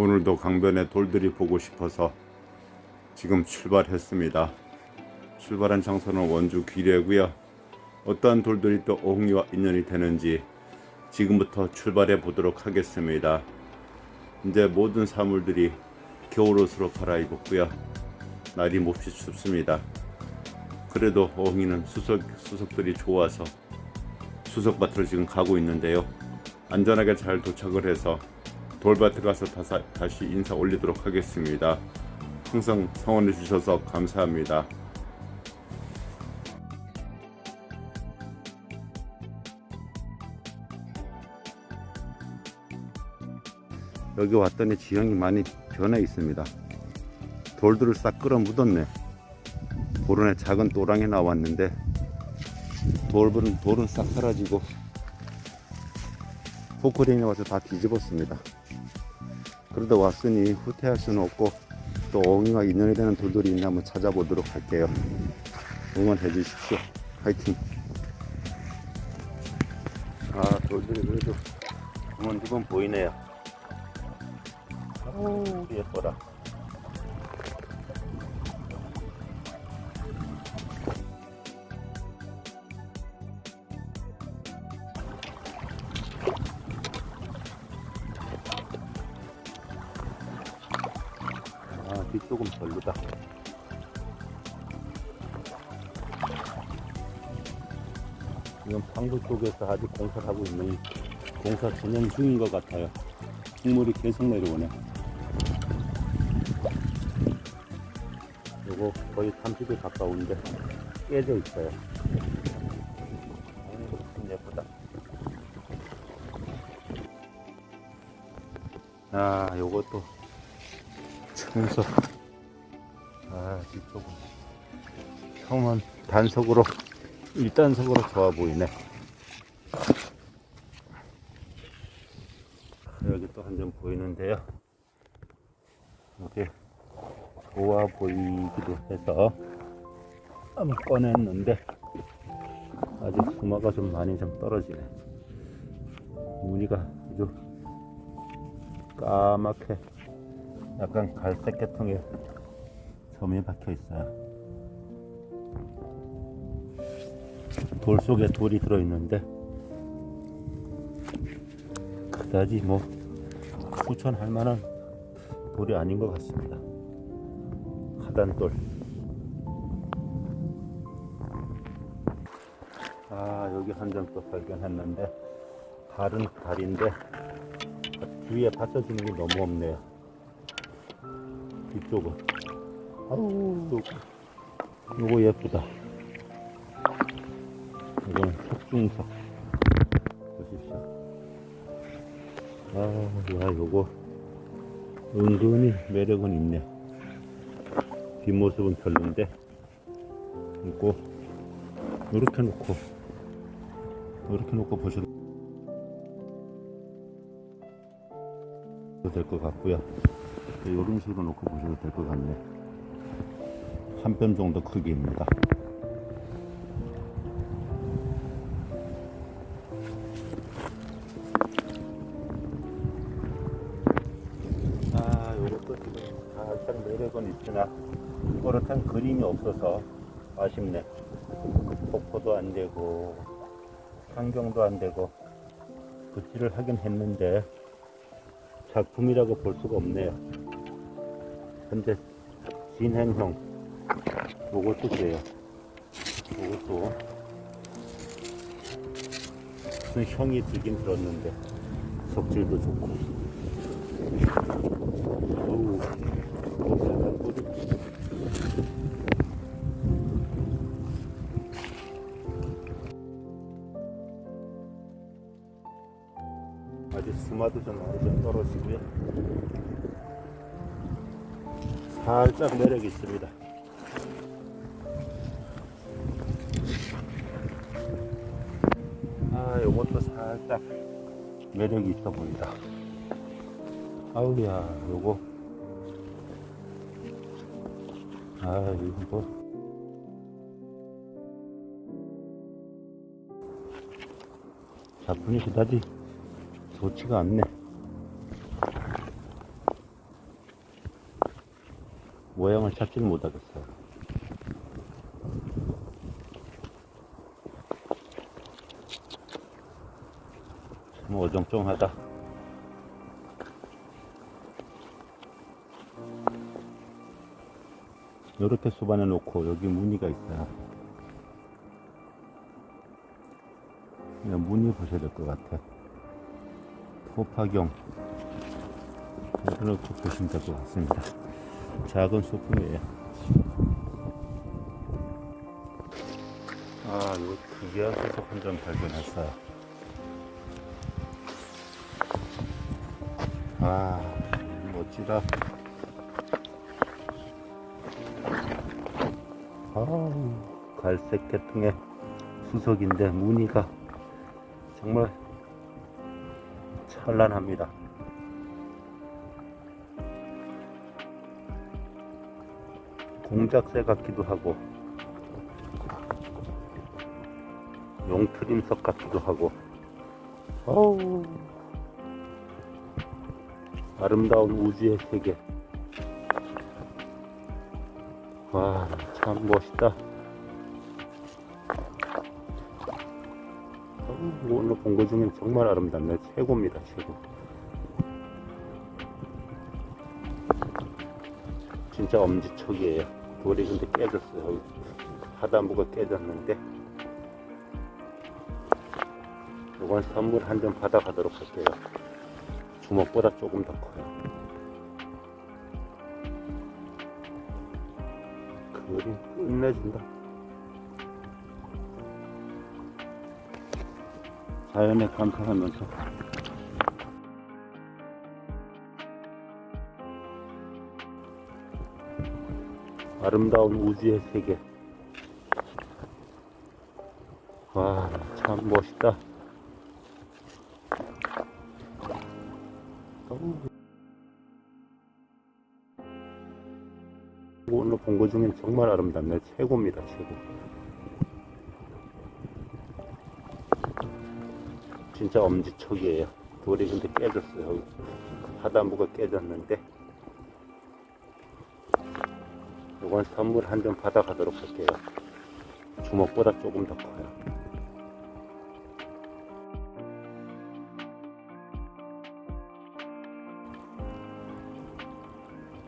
오늘도 강변의 돌들이 보고 싶어서 지금 출발했습니다. 출발한 장소는 원주 귀례고요. 어떠한 돌들이 또 어흥리와 인연이 되는지 지금부터 출발해 보도록 하겠습니다. 이제 모든 사물들이 겨울옷으로 갈아입었고요. 날이 몹시 춥습니다. 그래도 어흥이는 수석, 수석들이 좋아서 수석밭으로 지금 가고 있는데요. 안전하게 잘 도착을 해서 돌밭에 가서 다사, 다시 인사 올리도록 하겠습니다. 항상 성원해 주셔서 감사합니다. 여기 왔더니 지형이 많이 변해 있습니다. 돌들을 싹 끌어 묻었네. 도론에 작은 또랑이 나왔는데 돌은 돌은 싹 사라지고 포크레인에 와서 다 뒤집었습니다. 그러다 왔으니 후퇴할 수는 없고 또 엉이와 인연이 되는 돌들이 있나 한번 찾아보도록 할게요. 응원해 주십시오. 화이팅! 아 돌들이 그래도 두번 두번 보이네요. 아우 예뻐라. 지금 방도 쪽에서 아직 공사를 하고 있는 공사 진행 중인 것 같아요. 국물이 계속 내려오네. 요거 거의 30에 가까운데 깨져 있어요. 참 예쁘다. 아, 요것도 청소. 아, 뒤쪽은 처음은 단속으로, 1단속으로 좋아 보이네. 여기 또 한 점 보이는데요. 이게 좋아 보이기도 해서 한번 꺼냈는데 아직 수마가 좀 많이 좀 떨어지네. 무늬가 아주 까맣게 약간 갈색 계통의 점이 박혀 있어요. 돌 속에 돌이 들어있는데 그다지 뭐 추천할 만한 돌이 아닌 것 같습니다. 하단돌. 아 여기 한 점 또 발견했는데 다른 달인데 뒤에 받쳐주는 게 너무 없네요. 이쪽은. 아우 요거, 요거 예쁘다. 이건 석중석. 보십시오. 아, 야, 요거 은근히 매력은 있네. 뒷모습은 별론데, 이거 이렇게 놓고, 이렇게 놓고 보셔도 될 것 같고요. 이런 식으로 놓고 보셔도 될 것 같네. 한 뼘 정도 크기입니다. 매력은 있으나 그렇단 그림이 없어서 아쉽네. 폭포도 안 되고 환경도 안 되고 굿즈를 하긴 했는데 작품이라고 볼 수가 없네요. 근데 진행형 요것도 그래요. 요것도 무슨 형이 들긴 들었는데 석질도 좋고 어우 수마도 좀 많이 좀 떨어지고요. 살짝 매력이 있습니다. 아, 요것도 살짝 매력이 있어 보인다. 아우야, 요거. 아, 이거 뭐. 작품이 그다지 좋지가 않네. 모양을 찾지는 못하겠어요. 참 어정쩡하다. 이렇게 수반해 놓고 여기 무늬가 있어요. 그냥 무늬 보셔야 될 것 같아. 토파경. 이렇게 보시면 될 것 같습니다. 작은 소품이에요. 아, 이거 특이한 수석 한점 발견했어요. 아, 멋지다. 아, 갈색 계통의 수석인데 무늬가 정말 찬란합니다. 공작새 같기도 하고 용트림석 같기도 하고 어우. 아름다운 우주의 세계. 와 참 멋있다 오늘 본것 중엔 정말 아름답네. 최고입니다 최고. 진짜 엄지척이에요. 돌이 근데 깨졌어요. 하단부가 깨졌는데. 이건 선물 한 점 받아가도록 할게요. 주먹보다 조금 더 커요. 그림 끝내준다 자연에 감상하면서. 아름다운 우주의 세계. 와 참 멋있다. 오늘 본것 중엔 정말 아름답네. 최고입니다 최고 진짜 엄지척이에요. 돌이 근데 깨졌어요 하단부가 깨졌는데. 이건 선물 한 점 받아가도록 할게요. 주먹보다 조금 더 커요.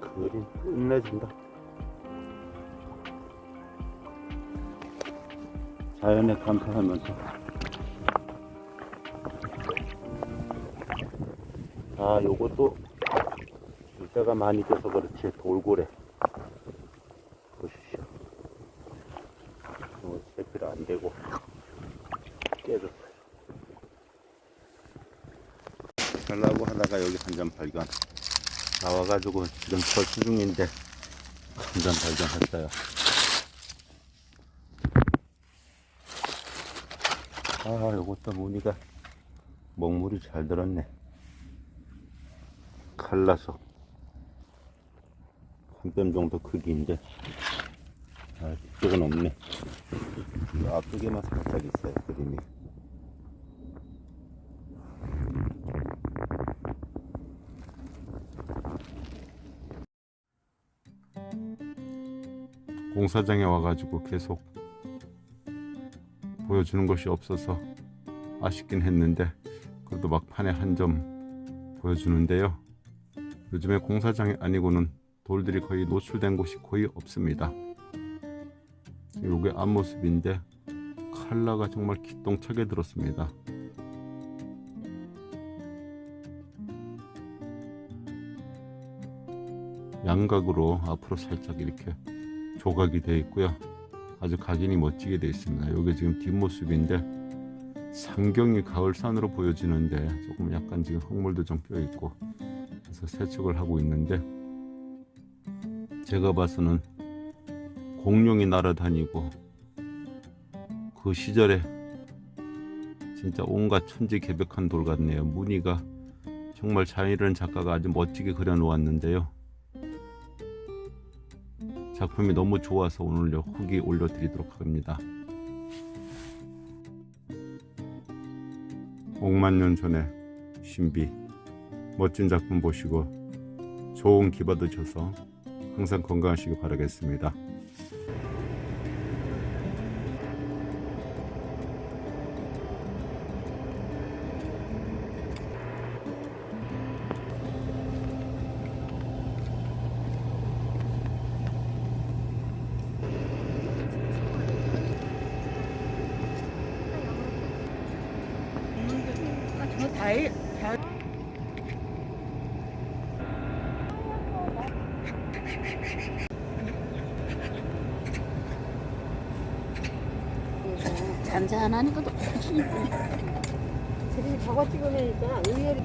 그림 끝내준다. 자연에 감상하면서 아 요것도 물때가 많이 돼서 그렇지. 돌고래. 보십시오. 요 세필 안되고 깨졌어요. 하려고 하다가 여기 한 점 발견. 나와가지고 지금 철수 중인데 한 점 발견했어요. 아 요것도 무늬가 먹물이 잘 들었네 칼라서 한 뼘 정도 크기인데 아 이쪽은 없네 이 앞쪽에만 살짝 있어요 그림이 공사장에 와가지고 계속 보여주는 것이 없어서 아쉽긴 했는데 그래도 막판에 한 점 보여주는데요. 요즘에 공사장이 아니고는 돌들이 거의 노출된 곳이 거의 없습니다. 요게 앞모습인데 칼라가 정말 기똥차게 들었습니다. 양각으로 앞으로 살짝 이렇게 조각이 되어 있고요. 아주 각인이 멋지게 되어 있습니다. 이게 지금 뒷모습인데 상경이 가을산으로 보여지는데 조금 약간 지금 흙물도 좀 껴 있고 그래서 세척을 하고 있는데 제가 봐서는 공룡이 날아다니고 그 시절에 진짜 온갖 천지개벽한 돌 같네요. 무늬가 정말 자이런 작가가 아주 멋지게 그려 놓았는데요. 작품이 너무 좋아서 오늘 후기 올려드리도록 합니다. 5만 년 전의 신비 멋진 작품 보시고 좋은 기바 드셔서 항상 건강하시기 바라겠습니다. 저 다이 다 잔잔하니까 또 저거 찍으면 있잖아 의외로